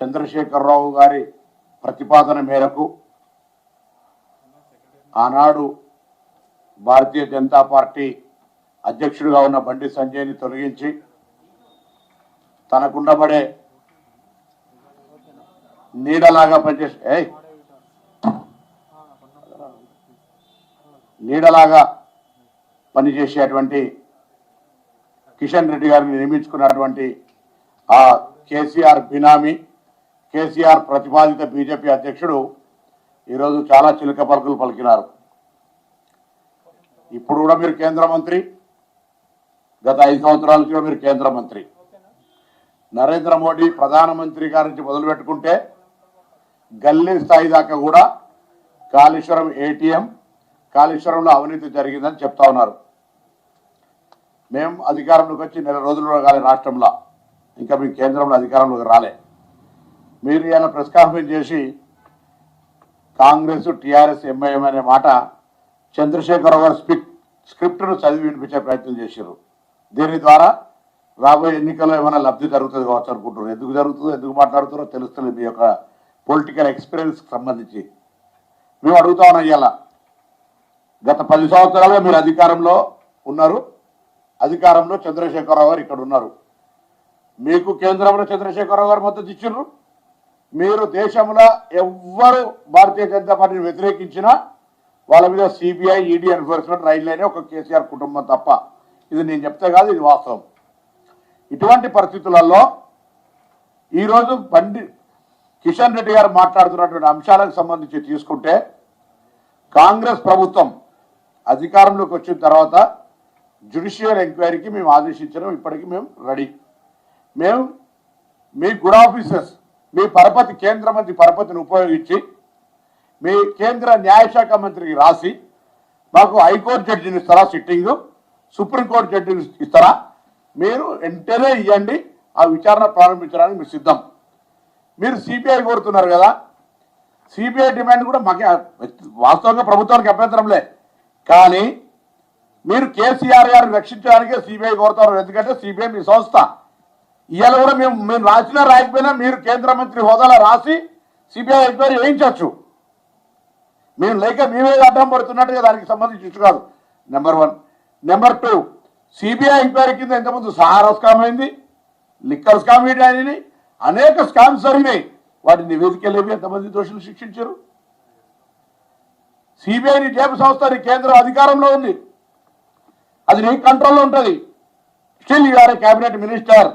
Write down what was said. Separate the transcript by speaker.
Speaker 1: చంద్రశేఖరరావు గారి ప్రతిపాదన మేరకు ఆనాడు భారతీయ జనతా పార్టీ అధ్యక్షుడిగా ఉన్న బండి సంజయ్ని తొలగించి తనకుండబడే నీడలాగా పనిచేసి ఏ నీడలాగా పనిచేసేటువంటి కిషన్ రెడ్డి గారిని నియమించుకున్నటువంటి ఆ కేసీఆర్ బినామీ కేసీఆర్ ప్రతిపాదిత బీజేపీ అధ్యక్షుడు ఈరోజు చాలా చిలుక పలుకులు పలికినారు. ఇప్పుడు కూడా మీరు కేంద్ర మంత్రి గత ఐదు సంవత్సరాల నుంచి కూడా మీరు కేంద్ర మంత్రి. నరేంద్ర మోడీ ప్రధానమంత్రి గారి నుంచి మొదలు పెట్టుకుంటే గల్లీ స్థాయి దాకా కూడా కాళేశ్వరం ఏటీఎం కాళేశ్వరంలో అవినీతి జరిగిందని చెప్తా ఉన్నారు. మేము అధికారంలోకి వచ్చి నెల రోజులు కాలే రాష్ట్రంలో ఇంకా మీ కేంద్రంలో అధికారంలోకి రాలే. మీరు ఏమైనా ప్రెస్ కాన్ఫరెన్స్ చేసి కాంగ్రెస్ టీఆర్ఎస్ ఎంఐఎం అనే మాట చంద్రశేఖర్ గారు స్పిక్ స్క్రిప్ట్ను చదివి వినిపించే ప్రయత్నం చేశారు. దీని ద్వారా రాబోయే ఎన్నికల్లో ఏమైనా లబ్ధి జరుగుతుంది కావచ్చు అనుకుంటున్నారు. ఎందుకు జరుగుతుందో ఎందుకు మాట్లాడుతారో తెలుస్తుంది మీ యొక్క పొలిటికల్ ఎక్స్పీరియన్స్కి సంబంధించి. మేము అడుగుతా ఉన్నాం ఇవాళ గత పది సంవత్సరాలుగా మీరు అధికారంలో ఉన్నారు. అధికారంలో చంద్రశేఖరరావు గారు ఇక్కడ ఉన్నారు. మీకు కేంద్రంలో చంద్రశేఖరరావు గారు మద్దతు ఇచ్చిండ్రు. మీరు దేశంలో ఎవ్వరు భారతీయ జనతా పార్టీని వ్యతిరేకించినా వాళ్ళ మీద సిబిఐ ఈడీ ఎన్ఫోర్స్మెంట్ రైల్లోనే ఒక కేసీఆర్ కుటుంబం తప్ప. ఇది నేను చెప్తే కాదు ఇది వాస్తవం. ఇటువంటి పరిస్థితులలో ఈరోజు బండి కిషన్ రెడ్డి గారు మాట్లాడుతున్నటువంటి అంశాలకు సంబంధించి తీసుకుంటే కాంగ్రెస్ ప్రభుత్వం అధికారంలోకి వచ్చిన తర్వాత జ్యుడిషియల్ ఎంక్వైరీకి మేము ఆదేశించడం ఇప్పటికీ మేము రెడీ మేము మీ గుడ్ ఆఫీసర్స్ మీ పరపతి కేంద్ర మంత్రి పరపతిని ఉపయోగించి మీ కేంద్ర న్యాయశాఖ మంత్రికి రాసి మాకు హైకోర్టు జడ్జిని ఇస్తారా సిట్టింగ్? సుప్రీంకోర్టు జడ్జిని ఇస్తారా? మీరు వెంటనే ఇవ్వండి ఆ విచారణ ప్రారంభించడానికి మీరు సిద్ధం. మీరు సిబిఐ కోరుతున్నారు కదా? సిబిఐ డిమాండ్ కూడా మాకే వాస్తవంగా ప్రభుత్వానికి అభ్యంతరంలే. కానీ మీరు కేసీఆర్ గారిని రక్షించడానికే సిబిఐ కోరుతారు. ఎందుకంటే సిబిఐ మీ సంస్థ. ఇవాళ కూడా మేము మేము రాసినా రాయకపోయినా మీరు కేంద్ర మంత్రి హోదాలో రాసి సిబిఐ ఎంక్వైరీ వేయించవచ్చు మేము లేక మేమే అడ్డం పడుతున్నట్టుగా దానికి సంబంధించి ఇష్యూ కాదు. Number one number two CBI enquiry కింద ఇంతకుముందు సహారా స్కామ్ అయింది లిక్కర్ స్కామ్ అయింది అనేక స్కామ్స్ జరిగినాయి. వాటి నివేదికలేవి ఎంతమంది దోషులు శిక్షించారు? సిబిఐని జేబు సంస్థ కేంద్రం అధికారంలో ఉంది. అది నీ కంట్రోల్లో ఉంటుంది. Still you're a cabinet minister